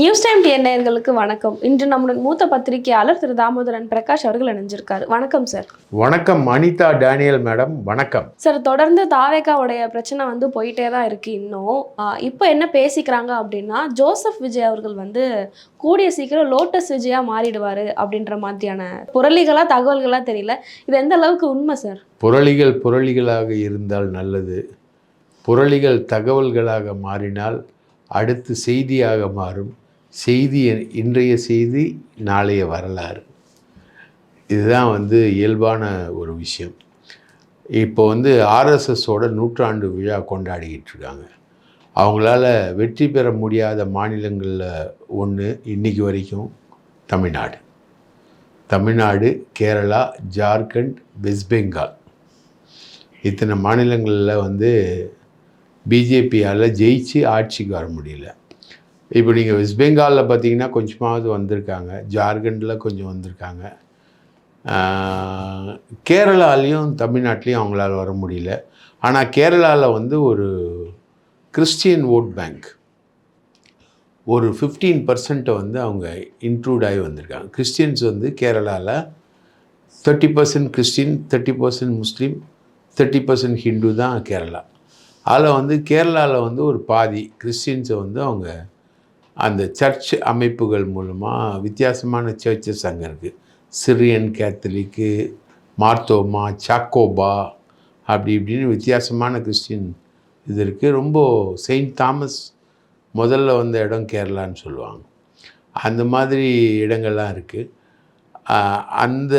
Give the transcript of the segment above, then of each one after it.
News time டிஎன்ஏர்களுக்கு வணக்கம். இன்று நம்முடன் மூத்த பத்திரிகையாளர் திரு தாமோதரன் பிரகாஷ் அவர்கள் இணைஞ்சிருக்காரு. வணக்கம் சார். வணக்கம் அனிதா டேனியல் மேடம். வணக்கம். சார் தொடர்ந்து தாவேகாவுடைய பிரச்சனை வந்து போயிட்டே தான் இருக்கு இன்னும். இப்போ என்ன பேசிக்கிறாங்க அப்படின்னா ஜோசப் விஜய் அவர்கள் வந்து கூடிய சீக்கிரம் லோட்டஸ் விஜயா மாறிடுவாரு அப்படின்ற மாதிரியான புரளிகளா தகவல்களா தெரியல. இது எந்த அளவுக்கு உண்மை சார்? புரளிகள் புரளிகளாக இருந்தால் நல்லது. புரளிகள் தகவல்களாக மாறினால் அடுத்து செய்தியாக மாறும். செய்தி இன்றைய செய்தி நாளைய வரலாறு. இதுதான் வந்து இயல்பான ஒரு விஷயம். இப்போ வந்து ஆர்எஸ்எஸோட நூற்றாண்டு விழா கொண்டாடிக்கிட்டு இருக்காங்க அவங்களால வெற்றி பெற முடியாத மாநிலங்களில் ஒன்று இன்னைக்கு வரைக்கும் தமிழ்நாடு. தமிழ்நாடு கேரளா ஜார்க்கண்ட் வெஸ்ட் பெங்கால். இத்தனை மாநிலங்களில் வந்து பிஜேபியால் ஜெயிச்சு ஆட்சிக்கு வர முடியல. இப்போ நீங்கள் வெஸ்ட் பெங்காலில் பார்த்தீங்கன்னா கொஞ்சமாவது வந்திருக்காங்க. ஜார்க்கண்டில் கொஞ்சம் வந்திருக்காங்க. கேரளாலேயும் கேரளாலையும் தமிழ்நாட்டிலையும் அவங்களால வர முடியல. ஆனால் கேரளாவில் வந்து ஒரு கிறிஸ்டியன் ஓட் பேங்க் ஒரு ஃபிஃப்டீன் பர்சன்ட்டை வந்து அவங்க இன்க்ளூட் ஆகி வந்திருக்காங்க. கிறிஸ்டியன்ஸ் வந்து கேரளாவில் thirty percent Christian thirty percent Muslim thirty percent Hindu தான் கேரளா. அதில் வந்து கேரளாவில் வந்து ஒரு பாதி கிறிஸ்டின்ஸை வந்து அவங்க அந்த சர்ச் அமைப்புகள் மூலமாக வித்தியாசமான சர்ச்சஸ் அங்கே இருக்குது சிரியன் கேத்தலிக்கு மார்த்தோமா சாக்கோபா அப்படி இப்படின்னு வித்தியாசமான கிறிஸ்டின் இது இருக்குது ரொம்ப செயின்ட் தாமஸ் முதல்ல வந்த இடம் கேரளான்னு சொல்லுவாங்க. அந்த மாதிரி இடங்கள்லாம் இருக்குது அந்த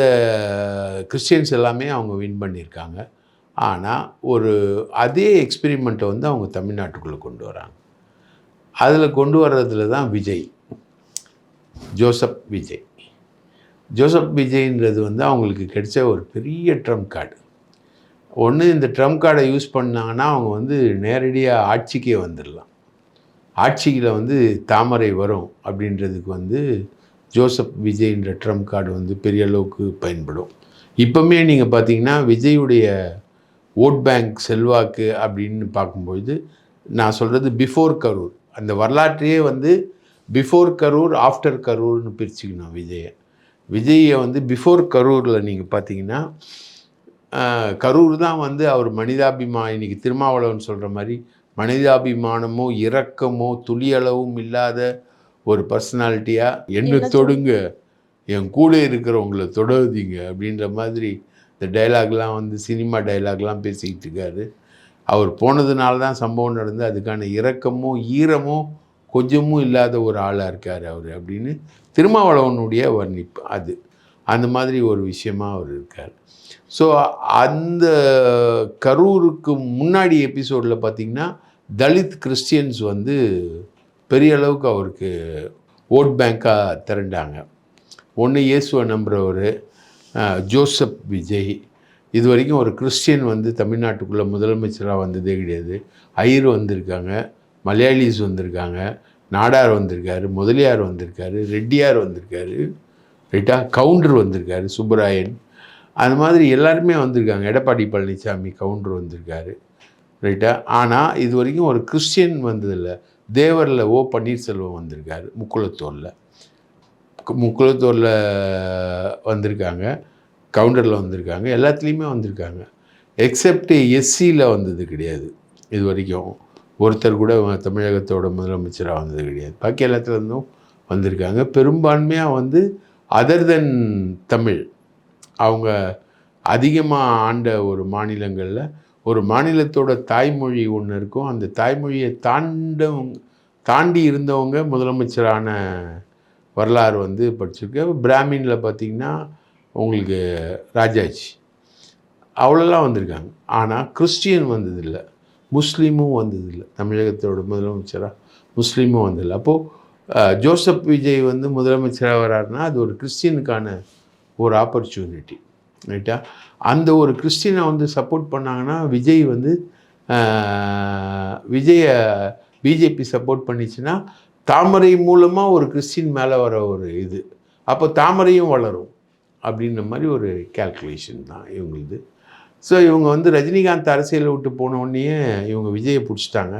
கிறிஸ்டியன்ஸ் எல்லாமே அவங்க வின் பண்ணியிருக்காங்க. ஆனால் ஒரு அதே எக்ஸ்பெரிமெண்ட்டை வந்து அவங்க தமிழ்நாட்டுக்குள்ளே கொண்டு வராங்க. அதில் கொண்டு வர்றதுல தான் விஜய். ஜோசப் விஜய். ஜோசப் விஜய்ன்றது வந்து அவங்களுக்கு கிடைச்ச ஒரு பெரிய ட்ரம் கார்டு. ஒன்று இந்த ட்ரம் கார்டை யூஸ் பண்ணாங்கன்னா அவங்க வந்து நேரடியாக ஆட்சிக்கே வந்துடலாம் ஆட்சியில் வந்து தாமரை வரும் அப்படின்றதுக்கு வந்து ஜோசப் விஜய்ன்ற ட்ரம் கார்டு வந்து பெரிய அளவுக்கு பயன்படும். இப்போவுமே நீங்கள் பார்த்தீங்கன்னா விஜயுடைய ஓட் பேங்க் செல்வாக்கு அப்படின்னு பார்க்கும்பொழுது நான் சொல்கிறது பிஃபோர் கரூர். அந்த வரலாற்றையே வந்து பிஃபோர் கரூர் ஆஃப்டர் கரூர்னு பிரிச்சுக்கணும் விஜயை. விஜயை வந்து பிஃபோர் கரூரில் நீங்கள் பார்த்தீங்கன்னா கரூர் தான் வந்து அவர் மனிதாபிமா இன்னைக்கு திருமாவளவன் சொல்கிற மாதிரி மனிதாபிமானமோ இரக்கமோ துளியளவும் இல்லாத ஒரு பர்சனாலிட்டியாக என்ன தொடுங்க என் கூட இருக்கிறவங்கள தொடாதீங்க அப்படின்ற மாதிரி இந்த டைலாக்லாம் வந்து சினிமா டைலாக்லாம் பேசிக்கிட்டு இருக்காரு. அவர் போனதுனால தான் சம்பவம் நடந்து அதுக்கான இரக்கமும் ஈரமும் கொஞ்சமும் இல்லாத ஒரு ஆளாக இருக்கார் அவர் அப்படின்னு திருமாவளவனுடைய வர்ணிப்பு அது. அந்த மாதிரி ஒரு விஷயமாக அவர் இருக்கார். ஸோ அந்த கரூருக்கு முன்னாடி எபிசோடில் பார்த்திங்கன்னா தலித் கிறிஸ்டியன்ஸ் வந்து பெரிய அளவுக்கு அவருக்கு ஓட் பேங்காக திரண்டாங்க. ஒன்று இயேசுவை நம்புகிறவர் ஜோசப் விஜய் இது வரைக்கும் ஒரு கிறிஸ்டியன் வந்து தமிழ்நாட்டுக்குள்ளே முதலமைச்சராக வந்ததே கிடையாது. ஐயர் வந்திருக்காங்க மலையாளிஸ் வந்திருக்காங்க நாடார் வந்திருக்காரு முதலியார் வந்திருக்காரு ரெட்டியார் வந்திருக்காரு ரைட்டா? கவுண்டர் வந்திருக்காரு சுப்பராயன். அது மாதிரி எல்லாருமே வந்திருக்காங்க. எடப்பாடி பழனிசாமி கவுண்டர் வந்திருக்காரு ரைட்டா? ஆனால் இது வரைக்கும் ஒரு கிறிஸ்டியன் வந்ததில்ல. தேவரில் ஓ பன்னீர்செல்வம் வந்திருக்காரு முக்குளத்தூரில். முக்குளத்தூரில் வந்திருக்காங்க. கவுண்டரில் வந்திருக்காங்க. எல்லாத்துலேயுமே வந்திருக்காங்க. எக்ஸப்ட் எஸ்சியில் வந்தது கிடையாது. இது வரைக்கும் ஒருத்தர் கூட தமிழகத்தோட முதலமைச்சராக வந்தது கிடையாது. பாக்கி எல்லாத்துலேருந்தும் வந்திருக்காங்க. பெரும்பான்மையாக வந்து அதர் தென் தமிழ். அவங்க அதிகமாக ஆண்ட ஒரு மாநிலங்களில் ஒரு மாநிலத்தோட தாய்மொழி ஒன்று இருக்கும். அந்த தாய்மொழியை தாண்டவங்க தாண்டி இருந்தவங்க முதலமைச்சரான வரலாறு வந்து படிச்சிருக்கேன் பிராமினில் பார்த்தீங்கன்னா உங்களுக்கு ராஜாஜி அவ்வளோலாம் வந்திருக்காங்க. ஆனால் கிறிஸ்டியன் வந்ததில்லை. முஸ்லீமும் வந்ததில்லை. தமிழகத்தோட முதலமைச்சராக முஸ்லீமும் வந்ததில்லை. அப்போது ஜோசப் விஜய் வந்து முதலமைச்சராக வராருன்னா அது ஒரு கிறிஸ்டியனுக்கான ஒரு ஆப்பர்ச்சுனிட்டி. ரைட்டா? அந்த ஒரு கிறிஸ்டினை வந்து சப்போர்ட் பண்ணாங்கன்னா விஜய் வந்து விஜயை பிஜேபி சப்போர்ட் பண்ணிச்சுன்னா தாமரை மூலமாக ஒரு கிறிஸ்டின் மேலே வர ஒரு இது. அப்போ தாமரையும் வளரும். அப்படின்ற மாதிரி ஒரு கேல்குலேஷன் தான் இவங்களுது. ஸோ இவங்க வந்து ரஜினிகாந்த் அரசியலை விட்டு போன இவங்க விஜயை பிடிச்சிட்டாங்க.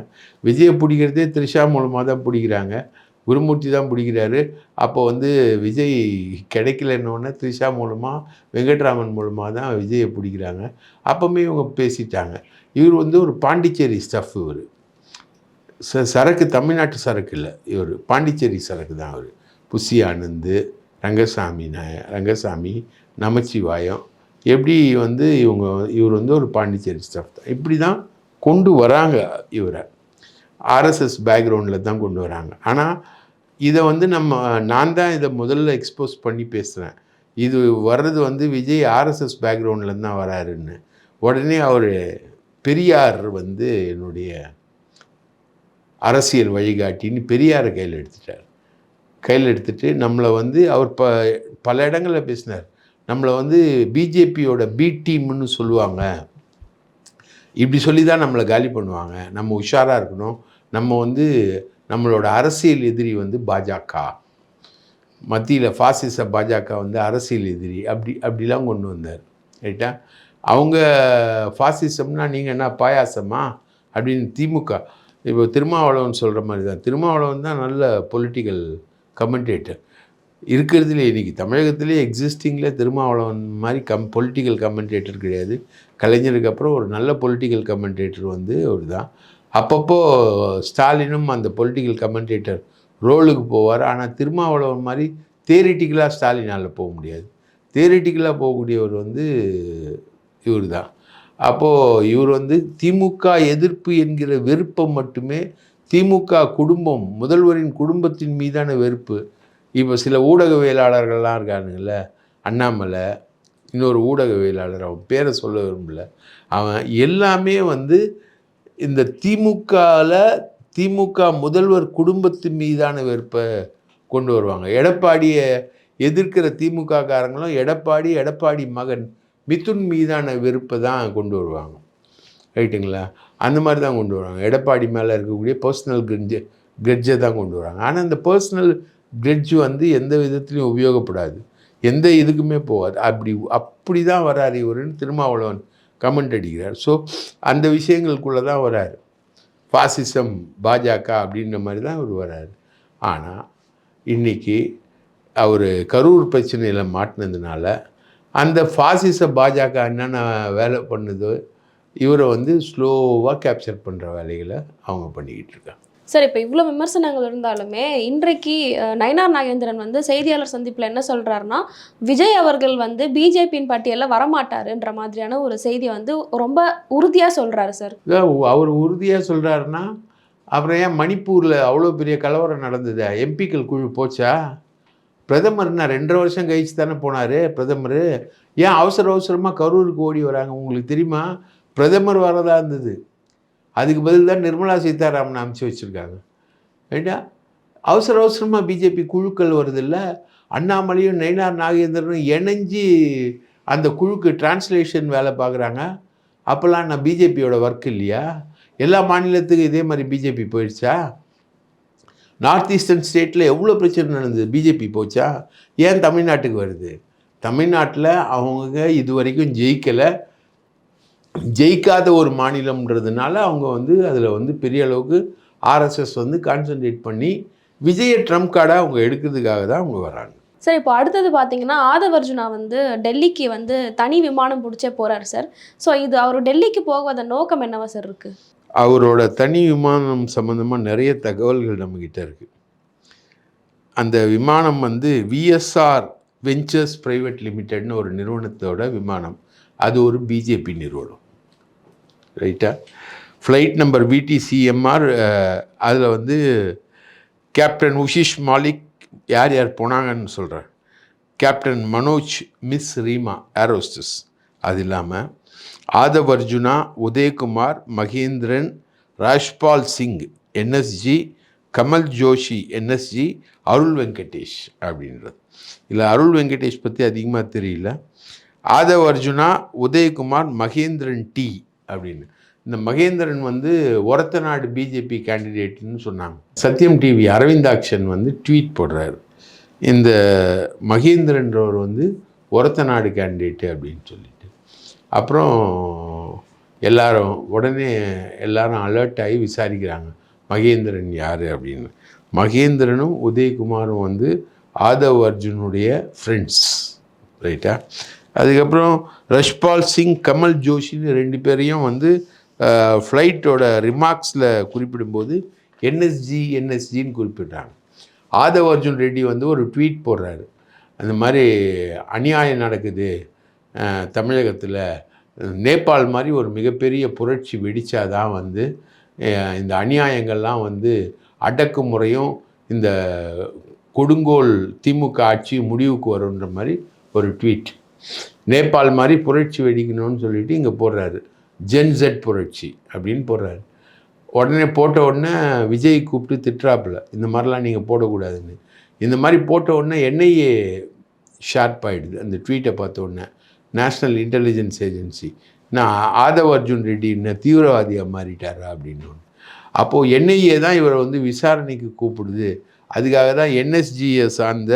விஜயை பிடிக்கிறதே த்ரிஷா மூலமாக தான் பிடிக்கிறாங்க. குருமூர்த்தி தான் பிடிக்கிறாரு. அப்போ வந்து விஜய் கிடைக்கலன்னொன்னே த்ரிஷா மூலமாக வெங்கட்ராமன் மூலமாக தான் விஜயை பிடிக்கிறாங்க. அப்போவுமே இவங்க பேசிட்டாங்க. இவர் வந்து ஒரு பாண்டிச்சேரி ஸ்டஃப் இவர். ச சரக்கு தமிழ்நாட்டு சரக்கு இல்லை. இவர் பாண்டிச்சேரி சரக்கு தான் அவர் புஷி ஆனந்து ரங்கசாமி நாய ரங்கசாமி நமச்சிவாயம். எப்படி வந்து இவங்க இவர் வந்து ஒரு பாண்டிச்சேரி ஸ்டாஃப் தான். இப்படி தான் கொண்டு வராங்க இவரை. ஆர்எஸ்எஸ் பேக்ரவுண்டில் தான் கொண்டு வராங்க. ஆனால் இதை வந்து நம்ம நான் தான் இதை முதல்ல எக்ஸ்போஸ் பண்ணி பேசுகிறேன் இது வர்றது வந்து விஜய் ஆர்எஸ்எஸ் பேக்ரவுண்டில் தான் வராருன்னு. உடனே அவர் பெரியார் வந்து என்னுடைய அரசியல் வழிகாட்டின்னு பெரியாரை கையில் எடுத்துட்டார். கையில் எடுத்துகிட்டு நம்மளை வந்து அவர் ப பல இடங்களில் பேசினார். நம்மளை வந்து பிஜேபியோட பி டீம்னு சொல்லுவாங்க. இப்படி சொல்லி தான் நம்மளை காலி பண்ணுவாங்க. நம்ம உஷாராக இருக்கணும். நம்ம வந்து நம்மளோட அரசியல் எதிரி வந்து பாஜக. மத்தியில் ஃபாசிச பாஜக வந்து அரசியல் எதிரி. அப்படி அப்படிலாம் கொண்டு வந்தார். ரைட்டா அவங்க ஃபாசிசம்னா நீங்கள் என்ன பாயாசமா? அப்படின்னு திமுக இப்போ திருமாவளவன் சொல்கிற மாதிரி தான் திருமாவளவன் தான் நல்ல பொலிட்டிக்கல் கமெண்டேட்டர் இருக்கிறதுலே இன்றைக்கி தமிழகத்திலே எக்ஸிஸ்டிங்கில் திருமாவளவன் மாதிரி கம் பொலிட்டிக்கல் கமெண்டேட்டர் கிடையாது. கலைஞருக்கு அப்புறம் ஒரு நல்ல பொலிட்டிக்கல் கமெண்டேட்டர் வந்து ஒரு தான் அப்பப்போ ஸ்டாலினும் அந்த பொலிட்டிக்கல் கமெண்டேட்டர் ரோலுக்கு போவார். ஆனால் திருமாவளவன் மாதிரி தேரிட்டிக்கலாக ஸ்டாலினால் போக முடியாது. தேரிட்டிக்கலாக போகக்கூடியவர் வந்து இவர் தான் அப்போது இவர் வந்து திமுக எதிர்ப்பு என்கிற விருப்பம் மட்டுமே திமுக குடும்பம் முதல்வரின் குடும்பத்தின் மீதான வெறுப்பு. இப்போ சில ஊடகவியலாளர்கள்லாம் இருக்கானுங்கள அண்ணாமலை இன்னொரு ஊடகவியலாளர் அவன் பேரை சொல்ல விரும்பல. அவன் எல்லாமே வந்து இந்த திமுகவில் திமுக முதல்வர் குடும்பத்தின் மீதான வெறுப்பை கொண்டு வருவாங்க. எடப்பாடியை எதிர்க்கிற திமுக காரங்களும் எடப்பாடி எடப்பாடி மகன் மிதுன் மீதான வெறுப்பை தான் கொண்டு வருவாங்க. ரைட்டுங்களா? அந்த மாதிரி தான் கொண்டு வராங்க. எடப்பாடி மேலே இருக்கக்கூடிய பர்சனல் கிரெட்ஜு கிரிட்ஜை தான் கொண்டு வராங்க. ஆனால் அந்த பர்சனல் கிரெட்ஜ் வந்து எந்த விதத்துலையும் உபயோகப்படாது. எந்த இதுக்குமே போகாது. அப்படி அப்படி தான் வராரு இவருன்னு திருமாவளவன் கமெண்ட் அடிக்கிறார். ஸோ அந்த விஷயங்களுக்குள்ளே தான் வராரு. ஃபாசிசம் பாஜக அப்படின்ற மாதிரி தான் அவர் வராரு. ஆனால் இன்றைக்கி அவர் கரூர் பிரச்சனையில் மாட்டினதுனால அந்த ஃபாசிச பாஜக என்னென்ன வேலை பண்ணுதோ? இவரை வந்து ஸ்லோவாக கேப்சர் பண்ணுற வேலைகளை அவங்க பண்ணிக்கிட்டு இருக்காங்க. சார் இப்போ இவ்வளோ விமர்சனங்கள் இருந்தாலுமே இன்றைக்கு நயினார் நாகேந்திரன் வந்து செய்தியாளர் சந்திப்பில் என்ன சொல்கிறாருன்னா விஜய் அவர்கள் வந்து பிஜேபியின் பட்டியலில் வரமாட்டாருன்ற மாதிரியான ஒரு செய்தியை வந்து ரொம்ப உறுதியாக சொல்கிறாரு சார். அவர் உறுதியாக சொல்கிறாருன்னா அப்புறம் ஏன் மணிப்பூரில் அவ்வளோ பெரிய கலவரம் நடந்தது? எம்பிக்கள் குழு போச்சா? பிரதமர்னா ரெண்டரை வருஷம் கழிச்சு தானே போனார் பிரதமர். ஏன் அவசர அவசரமாக கரூருக்கு ஓடி வராங்க உங்களுக்கு தெரியுமா? பிரதமர் வரதாக இருந்தது. அதுக்கு பதில் தான் நிர்மலா சீதாராமன் அனுப்பிச்சு வச்சுருக்காங்க. ரைட்டா அவசர அவசரமாக பிஜேபி குழுக்கள் வருதில்ல? அண்ணாமலையும் நயினார் நாகேந்திரனும் இணைஞ்சு அந்த குழுக்கு டிரான்ஸ்லேஷன் வேலை பார்க்குறாங்க. அப்போல்லாம் நான் பிஜேபியோட ஒர்க் இல்லையா? எல்லா மாநிலத்துக்கும் இதே மாதிரி பிஜேபி போயிடுச்சா? நார்த் ஈஸ்டர்ன் ஸ்டேட்டில் எவ்வளோ பிரச்சனை நடந்தது? பிஜேபி போச்சா? ஏன் தமிழ்நாட்டுக்கு வருது? தமிழ்நாட்டில் அவங்க இது வரைக்கும் ஜெயிக்கலை. ஜெயிக்காத ஒரு மாநிலம்ன்றதுனால அவங்க வந்து அதில் வந்து பெரிய அளவுக்கு ஆர்எஸ்எஸ் வந்து கான்சென்ட்ரேட் பண்ணி விஜய ட்ரம்ப் கார்டை அவங்க எடுக்கிறதுக்காக தான் அவங்க வராங்க. சார் இப்போ அடுத்தது பார்த்தீங்கன்னா ஆதவர்ஜுனா வந்து டெல்லிக்கு வந்து தனி விமானம் பிடிச்சே போகிறாரு சார். ஸோ இது அவர் டெல்லிக்கு போவதன் நோக்கம் என்னவா சார் இருக்குது அவரோட தனி விமானம் சம்மந்தமாக நிறைய தகவல்கள் நம்மக்கிட்ட இருக்குது அந்த விமானம் வந்து விஎஸ்ஆர் வெஞ்சர்ஸ் பிரைவேட் லிமிடெட்னு ஒரு நிறுவனத்தோட விமானம். அது ஒரு பிஜேபி நிறுவனம். ரைட்டா? ஃப்ளைட் நம்பர் விடிசிஎம்ஆர் அதில் வந்து கேப்டன் உஷிஷ் மாலிக் யார் யார் போனாங்கன்னு சொல்கிறேன் கேப்டன் மனோஜ் மிஸ் ரீமா ஏரோஸ்டஸ் அது இல்லாமல் ஆதவ் அர்ஜுனா உதயகுமார் மகேந்திரன் ராஜ்பால் சிங் என்எஸ்ஜி கமல் ஜோஷி என்எஸ்ஜி அருள் வெங்கடேஷ் அப்படின்றது. இல்லை அருள் வெங்கடேஷ் பற்றி அதிகமாக தெரியல. ஆதவ் அர்ஜுனா உதயகுமார் மகேந்திரன் டி அப்படின்னு. இந்த மகேந்திரன் வந்து ஒரத்த நாடு பிஜேபி கேண்டிடேட்னு சொன்னாங்க. சத்யம் டிவி அரவிந்தாக்ஷன் வந்து ட்வீட் போடுறாரு. இந்த மகேந்திரன்றவர் வந்து ஒரத்த நாடு கேண்டிடேட்டு அப்படின்னு சொல்லிட்டு. அப்புறம் எல்லாரும் உடனே எல்லாரும் அலர்ட் ஆகி விசாரிக்கிறாங்க. மகேந்திரன் யார் அப்படின்னு. மகேந்திரனும் உதயகுமாரும் வந்து ஆதவ் அர்ஜுனுடைய ஃப்ரெண்ட்ஸ் ரைட்டா அதுக்கப்புறம் ரஷ்பால் சிங் கமல் ஜோஷின்னு ரெண்டு பேரையும் வந்து ஃப்ளைட்டோட ரிமார்க்ஸில் குறிப்பிடும்போது என்எஸ்ஜி என்எஸ்ஜின்னு குறிப்பிட்றாங்க ஆதவ் அர்ஜுன் ரெட்டி வந்து ஒரு ட்வீட் போடுறாரு. அந்த மாதிரி அநியாயம் நடக்குது தமிழகத்தில். நேபாள் மாதிரி ஒரு மிகப்பெரிய புரட்சி வெடித்தாதான் வந்து இந்த அநியாயங்கள்லாம் வந்து அடக்குமுறையும் இந்த கொடுங்கோல் திமுக ஆட்சி முடிவுக்கு வரும்ன்ற மாதிரி ஒரு ட்வீட் நேபாள் மாதிரி புரட்சி வெடிக்கணும்னு சொல்லிட்டு இங்கே போடுறாரு. ஜென்செட் புரட்சி அப்படின்னு போடுறாரு. உடனே போட்ட உடனே விஜய் கூப்பிட்டு திட்டுறாப்புல இந்த மாதிரிலாம் நீங்கள் போடக்கூடாதுன்னு. இந்த மாதிரி போட்ட உடனே என்ஐஏ ஷார்ப் ஆகிடுது அந்த ட்வீட்டை பார்த்த உடனே நேஷ்னல் இன்டெலிஜென்ஸ் ஏஜென்சி நான் ஆதவ் அர்ஜுன் ரெட்டி என்ன தீவிரவாதியாக மாறிட்டாரா? அப்படின்னு அப்போது என்ஐஏ தான் இவரை வந்து விசாரணைக்கு கூப்பிடுது. அதுக்காக தான் என்எஸ்ஜியை சார்ந்த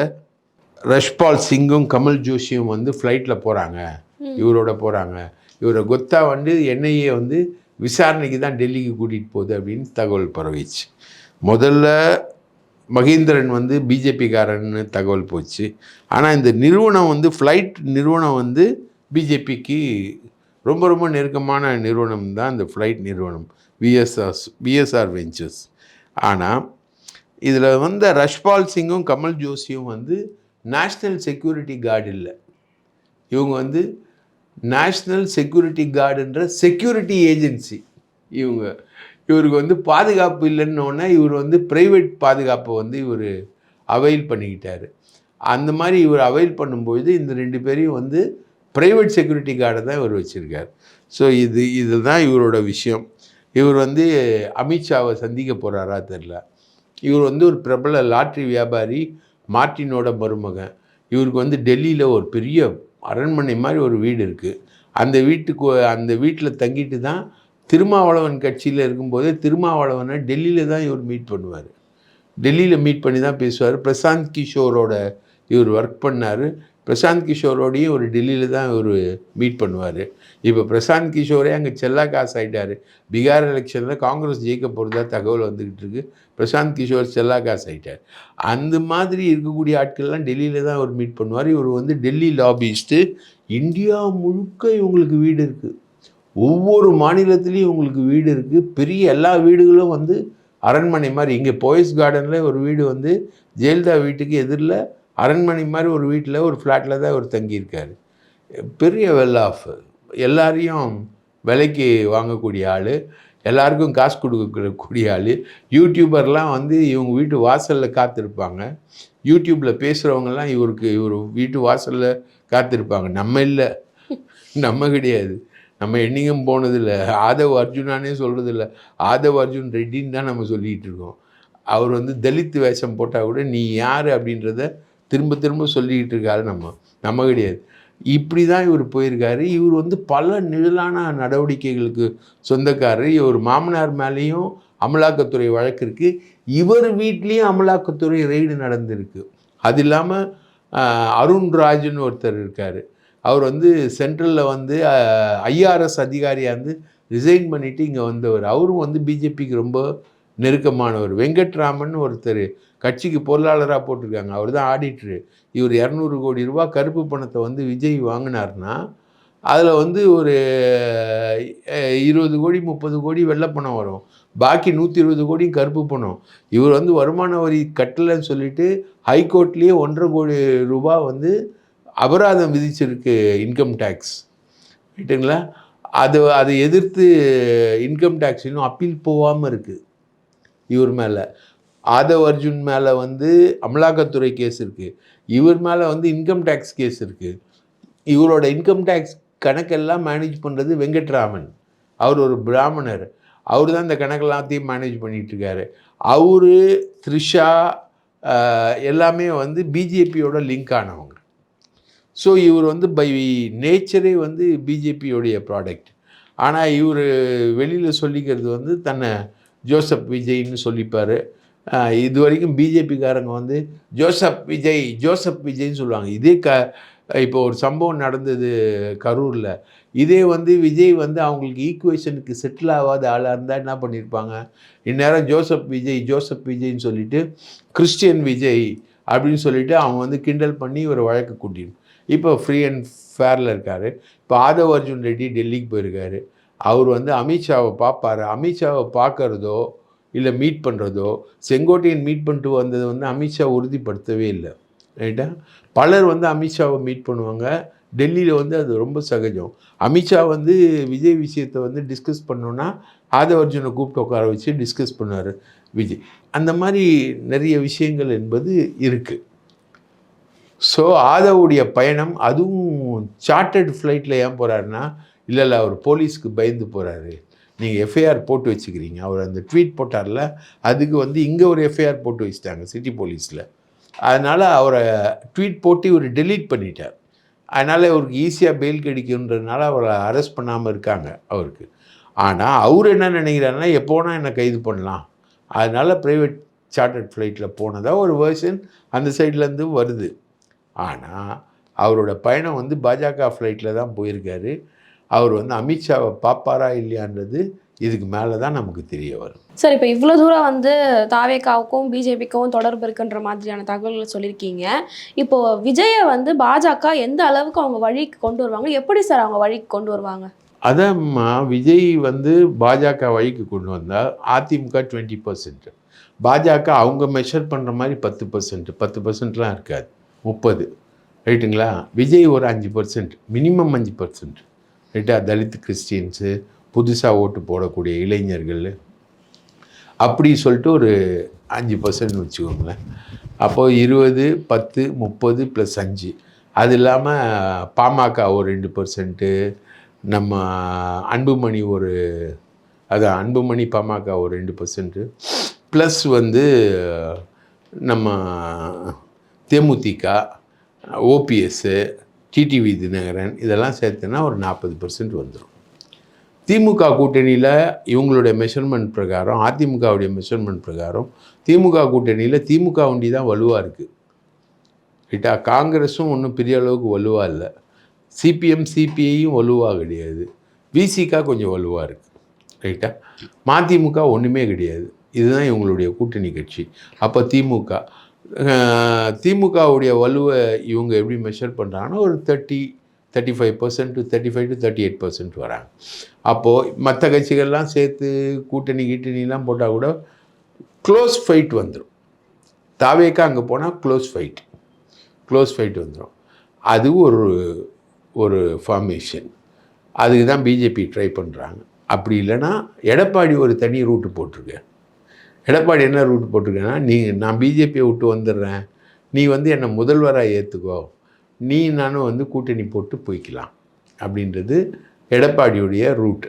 ரஷ்பால் சிங்கும் கமல் ஜோஷியும் வந்து ஃப்ளைட்டில் போகிறாங்க இவரோட போகிறாங்க இவரை கொத்தா வந்து என்ஐஏ வந்து விசாரணைக்கு தான் டெல்லிக்கு கூட்டிகிட்டு போகுது அப்படின்னு தகவல் பரவிச்சு முதல்ல மகேந்திரன் வந்து பிஜேபிக்காரன்னு தகவல் போச்சு. ஆனால் இந்த நிறுவனம் வந்து ஃப்ளைட் நிறுவனம் வந்து பிஜேபிக்கு ரொம்ப ரொம்ப நெருக்கமான நிறுவனம் தான் இந்த ஃப்ளைட் நிறுவனம். விஎஸ்ஆர் விஎஸ்ஆர் வெஞ்சர்ஸ் ஆனால் இதில் வந்த ரஷ்பால் சிங்கும் கமல் ஜோஷியும் வந்து நேஷ்னல் செக்யூரிட்டி கார்டு இல்லை. இவங்க வந்து நேஷ்னல் செக்யூரிட்டி கார்டுன்ற செக்யூரிட்டி ஏஜென்சி இவங்க இவருக்கு வந்து பாதுகாப்பு இல்லைன்னொன்னே இவர் வந்து ப்ரைவேட் பாதுகாப்பை வந்து இவர் அவைல் பண்ணிக்கிட்டார். அந்த மாதிரி இவர் அவைல் பண்ணும்பொழுது இந்த ரெண்டு பேரையும் வந்து ப்ரைவேட் செக்யூரிட்டி கார்டை தான் இவர் வச்சுருக்கார். ஸோ இது இதுதான் இவரோட விஷயம். இவர் வந்து அமித்ஷாவை சந்திக்க போகிறாரா தெரில இவர் வந்து ஒரு பிரபல லாட்ரி வியாபாரி மார்ட்டினோட மருமகன். இவருக்கு வந்து டெல்லியில் ஒரு பெரிய அரண்மனை மாதிரி ஒரு வீடு இருக்குது அந்த வீட்டுக்கு அந்த வீட்டில் தங்கிட்டு தான் திருமாவளவன் கட்சியில் இருக்கும்போதே திருமாவளவனை டெல்லியில் தான் இவர் மீட் பண்ணுவார். டெல்லியில் மீட் பண்ணி தான் பேசுவார். பிரசாந்த் கிஷோரோட இவர் ஒர்க் பண்ணார். பிரசாந்த் கிஷோரோடையும் ஒரு டெல்லியில் தான் ஒரு மீட் பண்ணுவார். இப்போ பிரசாந்த் கிஷோரே அங்கே செல்லா காசு ஆகிட்டார் பீகார் எலெக்ஷனில் காங்கிரஸ் ஜெயிக்க போகிறதா தகவல் வந்துக்கிட்டு இருக்கு. பிரசாந்த் கிஷோர் செல்லா காசு ஆகிட்டார் அந்த மாதிரி இருக்கக்கூடிய ஆட்கள்லாம் டெல்லியில் தான் அவர் மீட் பண்ணுவார். இவர் வந்து டெல்லி லாபிஸ்ட்டு இந்தியா முழுக்க இவங்களுக்கு வீடு இருக்குது ஒவ்வொரு மாநிலத்துலேயும் உங்களுக்கு வீடு இருக்குது பெரிய எல்லா வீடுகளும் வந்து அரண்மனை மாதிரி. இங்கே போயஸ் கார்டனில் ஒரு வீடு வந்து ஜெயலலிதா வீட்டுக்கு எதிரில் அரண்மனை மாதிரி ஒரு வீட்டில் ஒரு ஃப்ளாட்டில் தான் அவர் தங்கியிருக்கார். பெரிய வெல் ஆஃப் எல்லாரையும் விலைக்கு வாங்கக்கூடிய ஆள் எல்லாருக்கும் காசு கொடுக்கக்கூடிய ஆள். யூடியூபர்லாம் வந்து இவங்க வீட்டு வாசலில் காத்திருப்பாங்க. யூடியூப்பில் பேசுகிறவங்கலாம் இவருக்கு இவர் வீட்டு வாசலில் காத்திருப்பாங்க. நம்ம இல்லை. நம்ம கிடையாது. நம்ம என்னைக்கும் போனதில்லை. ஆதவ் அர்ஜுனானே சொல்கிறதில்ல ஆதவ் அர்ஜுன் ரெட்டின்னு தான் நம்ம சொல்லிகிட்டு இருக்கோம். அவர் வந்து தலித் வேஷம் போட்டால் கூட நீ யார் அப்படின்றத திரும்ப திரும்ப சொல்லிக்கிட்டு இருக்காரு நம்ம நம்ம கிடையாது. இப்படி தான் இவர் போயிருக்காரு. இவர் வந்து பல நிழலான நடவடிக்கைகளுக்கு சொந்தக்காரர். இவர் மாமனார் மேலேயும் அமலாக்கத்துறை வழக்கு இருக்குது இவர் வீட்லேயும் அமலாக்கத்துறை ரெய்டு நடந்திருக்கு. அது இல்லாமல் அருண்ராஜுன்னு ஒருத்தர் இருக்கார். அவர் வந்து சென்ட்ரலில் வந்து ஐஆர்எஸ் அதிகாரியாக இருந்து ரிசைன் பண்ணிவிட்டு இங்கே வந்தவர். அவரும் வந்து பிஜேபிக்கு ரொம்ப நெருக்கமானவர். வெங்கட்ராமன் ஒருத்தர். கட்சிக்கு பொருளாளராக போட்டிருக்காங்க. அவர் தான் ஆடிட்ரு இவர் இரநூறு கோடி ரூபா கருப்பு பணத்தை வந்து விஜய் வாங்கினார்னா அதில் வந்து ஒரு இருபது கோடி முப்பது கோடி வெள்ளை பணம் வரும். பாக்கி நூற்றி இருபது கோடி கருப்பு பணம். இவர் வந்து வருமான வரி கட்டலைன்னு சொல்லிட்டு ஹைகோர்ட்லேயே ஒன்றரை கோடி ரூபா வந்து அபராதம் விதிச்சிருக்கு இன்கம் டேக்ஸ் ரைட்டுங்களா அது அதை எதிர்த்து இன்கம் டேக்ஸ் இன்னும் அப்பீல் போகாமல் இருக்குது இவர் மேலே. ஆதவ் அர்ஜுன் மேலே வந்து அமலாக்கத்துறை கேஸ் இருக்குது இவர் மேலே வந்து இன்கம் டேக்ஸ் கேஸ் இருக்குது இவரோட இன்கம் டேக்ஸ் கணக்கெல்லாம் மேனேஜ் பண்ணுறது வெங்கட்ராமன். அவர் ஒரு பிராமணர். அவர் தான் இந்த கணக்கெல்லாத்தையும் மேனேஜ் பண்ணிகிட்ருக்காரு அவர் த்ரிஷா எல்லாமே வந்து பிஜேபியோட லிங்க் ஆனவங்க. ஸோ இவர் வந்து பை நேச்சரே வந்து பிஜேபியோடைய ப்ராடக்ட் ஆனால் இவர் வெளியில் சொல்லிக்கிறது வந்து தன்னை ஜோசப் விஜய்னு சொல்லிப்பார். இது வரைக்கும் பிஜேபிக்காரங்க வந்து ஜோசப் விஜய் ஜோசப் விஜய்னு சொல்லுவாங்க. இதே க இப்போ ஒரு சம்பவம் நடந்தது கரூரில். இதே வந்து விஜய் வந்து அவங்களுக்கு ஈக்குவேஷனுக்கு செட்டில் ஆகாத ஆளாக இருந்தால் என்ன பண்ணியிருப்பாங்க இந்நேரம் ஜோசப் விஜய் ஜோசப் விஜய்னு சொல்லிட்டு கிறிஸ்டியன் விஜய் அப்படின்னு சொல்லிட்டு அவங்க வந்து கிண்டல் பண்ணி ஒரு வழக்கு கூட்டிடும் இப்போ ஃப்ரீ அண்ட் ஃபேரில் இருக்கார். இப்போ ஆதவ் அர்ஜுன் ரெட்டி டெல்லிக்கு போயிருக்காரு. அவர் வந்து அமித்ஷாவை பார்ப்பாரு. அமித்ஷாவை பார்க்குறதோ இல்லை மீட் பண்ணுறதோ செங்கோட்டையன் மீட் பண்ணிட்டு வந்தது வந்து அமித்ஷா உறுதிப்படுத்தவே இல்லை. ரைட்டா பலர் வந்து அமித்ஷாவை மீட் பண்ணுவாங்க. டெல்லியில் வந்து அது ரொம்ப சகஜம். அமித்ஷா வந்து விஜய் விஷயத்தை வந்து டிஸ்கஸ் பண்ணோன்னா ஆதவர்ஜுனை கூப்பிட்டு உட்கார வச்சு டிஸ்கஸ் பண்ணார் விஜய். அந்த மாதிரி நிறைய விஷயங்கள் என்பது இருக்குது ஸோ ஆதவுடைய பயணம் அதுவும் சார்ட்டர்ட் ஃப்ளைட்டில் ஏன் போகிறாருன்னா இல்லை இல்லை அவர் போலீஸ்க்கு பயந்து போகிறாரு நீங்கள் எஃப்ஐஆர் போட்டு வச்சுக்கிறீங்க. அவர் அந்த ட்வீட் போட்டார்ல அதுக்கு வந்து இங்கே ஒரு எஃப்ஐஆர் போட்டு வச்சுட்டாங்க சிட்டி போலீஸில் அதனால் அவரை ட்வீட் போட்டு இவர் டெலீட் பண்ணிட்டார். அதனால் அவருக்கு ஈஸியாக பெயில் கிடைக்குன்றதுனால அவரை அரெஸ்ட் பண்ணாமல் இருக்காங்க அவருக்கு. ஆனால் அவர் என்ன நினைக்கிறாருன்னா எப்போனா என்னை கைது பண்ணலாம். அதனால் ப்ரைவேட் சார்ட்டர்ட் ஃப்ளைட்டில் போனதாக ஒரு வேர்ஷன் அந்த சைட்லேருந்து வருது. ஆனால் அவரோட பயணம் வந்து பாஜக ஃப்ளைட்டில் தான் போயிருக்காரு. அவர் வந்து அமித்ஷாவை பார்ப்பாரா இல்லையான்றது இதுக்கு மேலே தான் நமக்கு தெரிய வரும். சார் இப்போ இவ்வளோ தூரம் வந்து தாவேக்காவுக்கும் பிஜேபிக்கும் தொடர்பு இருக்குன்ற மாதிரியான தகவல்களை சொல்லியிருக்கீங்க. இப்போ விஜயை வந்து பாஜக எந்த அளவுக்கு அவங்க வழிக்கு கொண்டு வருவாங்க? எப்படி சார் அவங்க வழிக்கு கொண்டு வருவாங்க? அதாம்மா விஜய் வந்து பாஜக வழிக்கு கொண்டு வந்தால் அதிமுக டுவெண்ட்டி பர்சன்ட். பாஜக அவங்க மெஷர் பண்ணுற மாதிரி பத்து பர்சன்ட். பத்து பர்சன்ட்லாம் இருக்காது. முப்பது. ரைட்டுங்களா? விஜய் ஒரு அஞ்சு பர்சன்ட். மினிமம் அஞ்சு பர்சன்ட். ரைட்டா தலித் கிறிஸ்டின்ஸு புதுசாக ஓட்டு போடக்கூடிய இளைஞர்கள். அப்படி சொல்லிட்டு ஒரு அஞ்சு பர்சன்ட் வச்சுக்கோங்களேன். அப்போது இருபது பத்து முப்பது ப்ளஸ் அஞ்சு. அது இல்லாமல் பாமக ஒரு ரெண்டு பர்சன்ட்டு நம்ம அன்புமணி ஒரு அதான் அன்புமணி பாமக ஒரு ரெண்டு பர்சன்ட்டு ப்ளஸ் வந்து நம்ம தேமுதிக ஓபிஎஸ்ஸு டிடிவி தினகரன் இதெல்லாம் சேர்த்துனா ஒரு நாற்பது பர்சன்ட் வந்துடும் திமுக கூட்டணியில் இவங்களுடைய மெஷர்மெண்ட் பிரகாரம் அதிமுகவுடைய மெஷர்மெண்ட் பிரகாரம் திமுக கூட்டணியில் திமுக வண்டி தான் வலுவாக இருக்குது ரைட்டா? காங்கிரஸும் ஒன்றும் பெரிய அளவுக்கு வலுவாக இல்லை. சிபிஎம் சிபிஐயும் வலுவாக கிடையாது. விசிகா கொஞ்சம் வலுவாக இருக்குது ரைட்டா? மதிமுக ஒன்றுமே கிடையாது. இதுதான் இவங்களுடைய கூட்டணி கட்சி. அப்போ திமுக திமுகவுடைய வலுவை இவங்க எப்படி மெஷர் பண்ணுறாங்கன்னா ஒரு thirty thirty five percent to thirty five to thirty eight percent வராங்க. அப்போது மற்ற கட்சிகள்லாம் சேர்த்து கூட்டணி கீட்டணிலாம் போட்டால் கூட க்ளோஸ் ஃபைட் வந்துடும் தாவேக்கா அங்கே போனால் க்ளோஸ் ஃபைட் க்ளோஸ் ஃபைட் வந்துடும் அது ஒரு ஒரு ஃபார்மேஷன் அதுக்கு தான் பிஜேபி ட்ரை பண்ணுறாங்க அப்படி இல்லைன்னா எடப்பாடி ஒரு தனி ரூட்டு போட்டிருக்கேன் எடப்பாடி என்ன ரூட் போட்டிருக்கேன்னா நீ நான் பிஜேபியை விட்டு வந்துடுறேன். நீ வந்து என்னை முதல்வராக ஏற்றுக்கோ நீ நானும் வந்து கூட்டணி போட்டு போய்க்கலாம். அப்படின்றது எடப்பாடியுடைய ரூட்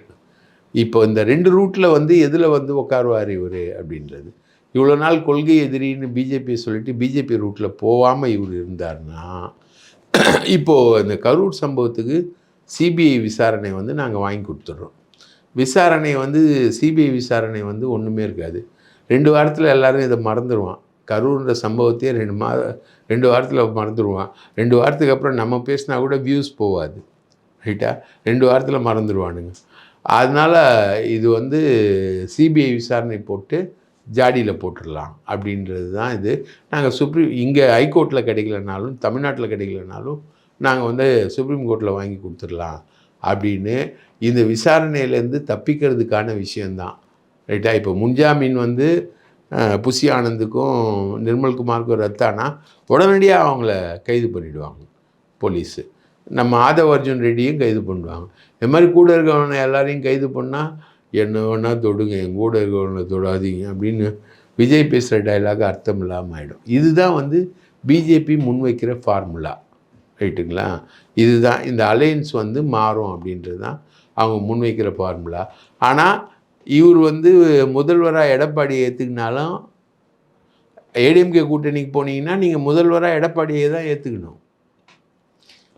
இப்போ இந்த ரெண்டு ரூட்டில் வந்து எதில் வந்து உட்காருவார் இவர் அப்படின்றது. இவ்வளோ நாள் கொள்கை எதிரின்னு பிஜேபி சொல்லிட்டு பிஜேபி ரூட்டில் போகாமல் இவர் இருந்தார்னா இப்போது இந்த கரூர் சம்பவத்துக்கு சிபிஐ விசாரணை வந்து நாங்கள் வாங்கி கொடுத்துட்றோம். விசாரணை வந்து சிபிஐ விசாரணை வந்து ஒன்றுமே இருக்காது. ரெண்டு வாரத்தில் எல்லாரும் இதை மறந்துடுவான் கரூர்ன்ற சம்பவத்தையே ரெண்டு மா ரெண்டு வாரத்தில் மறந்துடுவான் ரெண்டு வாரத்துக்கு அப்புறம் நம்ம பேசினா கூட வியூஸ் போகாது ரைட்டா ரெண்டு வாரத்தில் மறந்துடுவானுங்க அதனால் இது வந்து சிபிஐ விசாரணை போட்டு ஜாடியில் போட்டுடலாம் அப்படின்றது தான் இது. நாங்கள் சுப்ரீம் இங்கே ஹைகோர்ட்டில் கிடைக்கலனாலும் தமிழ்நாட்டில் கிடைக்கலனாலும் நாங்கள் வந்து சுப்ரீம் கோர்ட்டில் வாங்கி கொடுத்துடலாம் அப்படின்னு இந்த விசாரணையிலேருந்து தப்பிக்கிறதுக்கான விஷயந்தான் ரைட்டா? இப்போ முன்ஜாமீன் வந்து புஷி புசி ஆனந்துக்கும் நிர்மல்குமாருக்கும் ரத்தானா? உடனடியாக அவங்கள கைது பண்ணிவிடுவாங்க போலீஸு. நம்ம ஆதவ அர்ஜுன் ரெட்டியும் கைது பண்ணுவாங்க. இது மாதிரி கூட இருக்கவனை எல்லாரையும் கைது பண்ணால் என்ன வேணால் தொடுங்க என் கூட இருக்கவனை தொடாதீங்க அப்படின்னு விஜய் பேசுகிற டைலாக் அர்த்தம் இல்லாமல் ஆகிடும் இதுதான் வந்து பிஜேபி முன்வைக்கிற ஃபார்முலா ரைட்டுங்களா? இதுதான் இந்த அலையன்ஸ் வந்து மாறும் அப்படின்றது தான் அவங்க முன்வைக்கிற ஃபார்முலா ஆனால் இவர் வந்து முதல்வராக எடப்பாடியை ஏற்றுக்கினாலும் ஏடிஎம்கே கூட்டணிக்கு போனீங்கன்னா நீங்கள் முதல்வராக எடப்பாடியை தான் ஏற்றுக்கணும்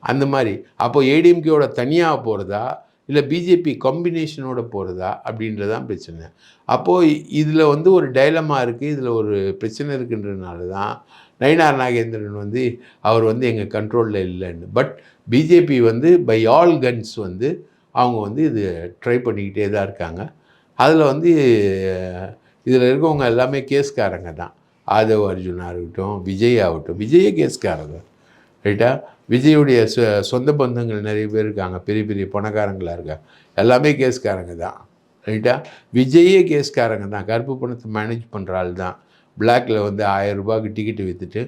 அந்த மாதிரி. அப்போ ஏடிஎம்கேவோட தனியாக போகிறதா இல்லை பிஜேபி காம்பினேஷனோட போகிறதா அப்படின்றதான் பிரச்சனை. அப்போது இதில் வந்து ஒரு டைலமா இருக்குது இதில் ஒரு பிரச்சனை இருக்குன்றதுனால தான் நயினார் நாகேந்திரன் வந்து அவர் வந்து எங்கள் கண்ட்ரோலில் இல்லைன்னு. பட் பிஜேபி வந்து பை ஆல் கன்ஸ் வந்து அவங்க வந்து இது ட்ரை பண்ணிக்கிட்டே தான் இருக்காங்க. அதில் வந்து இதில் இருக்கவங்க எல்லாமே கேஸ்காரங்க தான். ஆதவ் அர்ஜுனா இருக்கட்டும் விஜய் ஆகட்டும். விஜயே கேஸ்காரங்க. ரைட்டா? விஜயுடைய சொ சொந்த பந்தங்கள் நிறைய பேர் இருக்காங்க. பெரிய பெரிய பணக்காரங்களாக இருக்காங்க எல்லாமே கேஸ்காரங்க தான். ரைட்டா? விஜயே கேஸ்காரங்க தான். கருப்பு பணத்தை மேனேஜ் பண்ணுற ஆள் தான். பிளாக்ல வந்து ஆயிரம் ரூபாய்க்கு டிக்கெட்டு விற்றுட்டு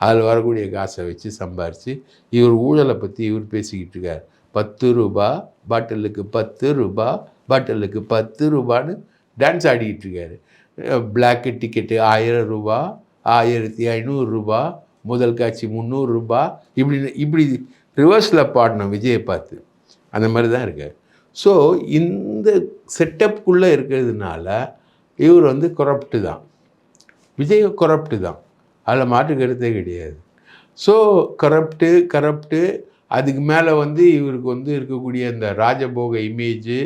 அதில் வரக்கூடிய காசை வச்சு சம்பாரித்து இவர் ஊழலை பற்றி இவர் பேசிக்கிட்டு இருக்கார். பத்து ரூபா பாட்டிலுக்கு பத்து ரூபா பாட்டிலுக்கு பத்து ரூபான்னு டான்ஸ் ஆடிக்கிட்டு இருக்காரு. பிளாக்கு டிக்கெட்டு ஆயிரம் ரூபா ஆயிரத்தி ஐநூறுரூபா முதல் காட்சி முந்நூறுரூபா இப்படி இப்படி ரிவர்ஸில் பாடணும் விஜயை பார்த்து அந்த மாதிரி தான் இருக்கார். ஸோ இந்த செட்டப்புக்குள்ளே இருக்கிறதுனால இவர் வந்து கொரப்டு தான். விஜய் கொரப்டு தான். அதில் மாற்று கருத்தே கிடையாது. ஸோ கரப்டு கரப்டு அதுக்கு மேலே வந்து இவருக்கு வந்து இருக்கக்கூடிய இந்த ராஜபோக இமேஜு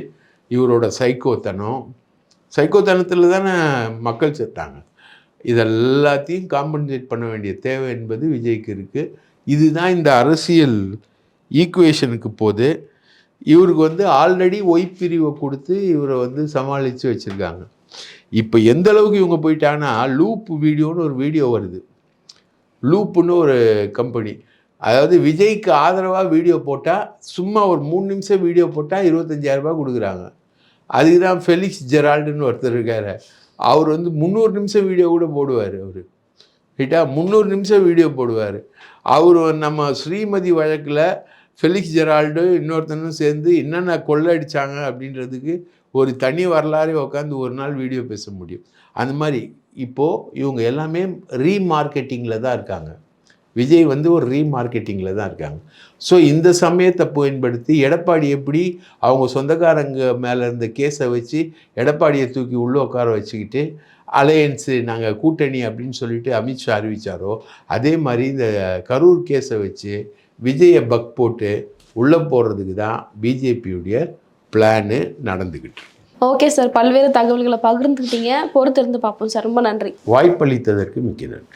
இவரோட சைக்கோத்தனம். சைக்கோத்தனத்தில் தானே மக்கள் செத்தாங்க. இதெல்லாத்தையும் காம்பன்சேட் பண்ண வேண்டிய தேவை என்பது விஜய்க்கு இருக்குது இதுதான் இந்த அரசியல் ஈக்குவேஷனுக்கு போது இவருக்கு வந்து ஆல்ரெடி ஒய் பிரிவை கொடுத்து இவரை வந்து சமாளித்து வச்சுருக்காங்க. இப்போ எந்த அளவுக்கு இவங்க போயிட்டாங்கன்னா லூப் வீடியோன்னு ஒரு வீடியோ வருது. லூப்புன்னு ஒரு கம்பெனி அதாவது விஜய்க்கு ஆதரவாக வீடியோ போட்டால் சும்மா ஒரு மூணு நிமிஷம் வீடியோ போட்டால் இருபத்தஞ்சாயிரரூபா கொடுக்குறாங்க. அதுக்கு தான் ஃபெலிக்ஸ் ஜெரால்டுன்னு ஒருத்தர் இருக்கார். அவர் வந்து முந்நூறு நிமிஷம் வீடியோ கூட போடுவார் அவர். ரைட்டா முந்நூறு நிமிஷம் வீடியோ போடுவார். அவர் நம்ம ஸ்ரீமதி வழக்கில் ஃபெலிக்ஸ் ஜெரால்டு இன்னொருத்தனும் சேர்ந்து என்னென்ன கொள்ளடிச்சாங்க அப்படின்றதுக்கு ஒரு தனி வரலாறே உட்காந்து ஒரு நாள் வீடியோ பேச முடியும். அந்த மாதிரி இப்போது இவங்க எல்லாமே ரீமார்க்கெட்டிங்கில் தான் இருக்காங்க. விஜய் வந்து ஒரு ரீமார்க்கெட்டிங்கில் தான் இருக்காங்க. ஸோ இந்த சமயத்தை பயன்படுத்தி எடப்பாடி எப்படி அவங்க சொந்தக்காரங்க மேலே இருந்த கேஸை வச்சு எடப்பாடியை தூக்கி உள்ளே உட்கார வச்சுக்கிட்டு அலையன்ஸு நாங்கள் கூட்டணி அப்படின்னு சொல்லிட்டு அமித்ஷா அறிவிச்சாரோ அதே மாதிரி இந்த கரூர் கேஸை வச்சு விஜயை பக் போட்டு உள்ளே போடுறதுக்கு தான் பிஜேபியுடைய பிளானு நடந்துக்கிட்டு. ஓகே சார் பல்வேறு தகவல்களை பகிர்ந்துக்கிட்டீங்க. பொறுத்திருந்து பார்ப்போம் சார். ரொம்ப நன்றி. வாய்ப்பளித்ததற்கு மிக்க நன்றி.